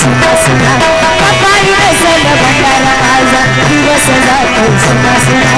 सुना सुना पप्पा दिवस भंडारा माझा दिवस जातो सुना सुना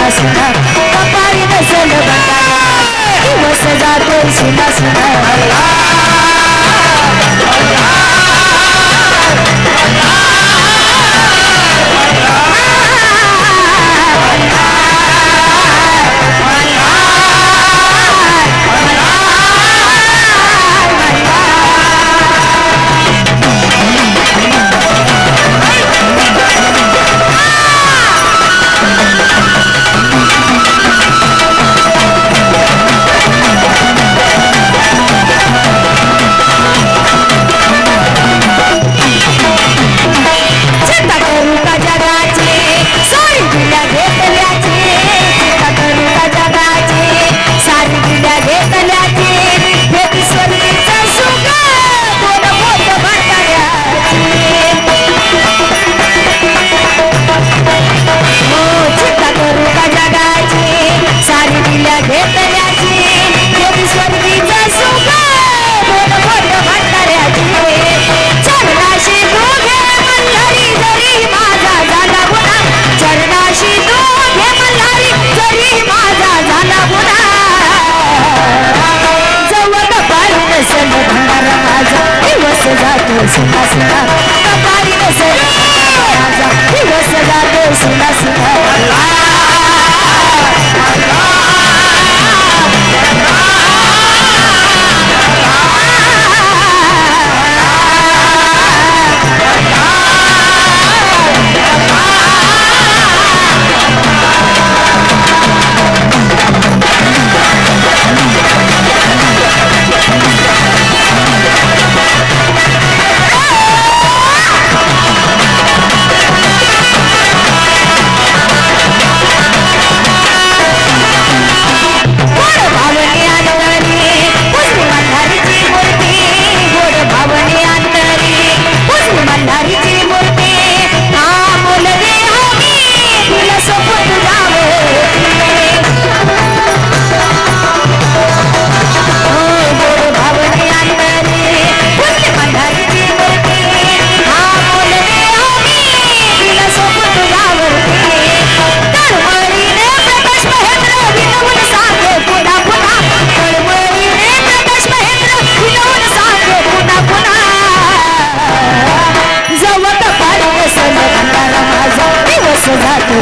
सुना सुना कपारी नसल बंदा सुना सुना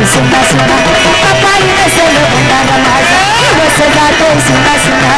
se vacilar papá Papai, você levantava mais Você vai ter se vacilar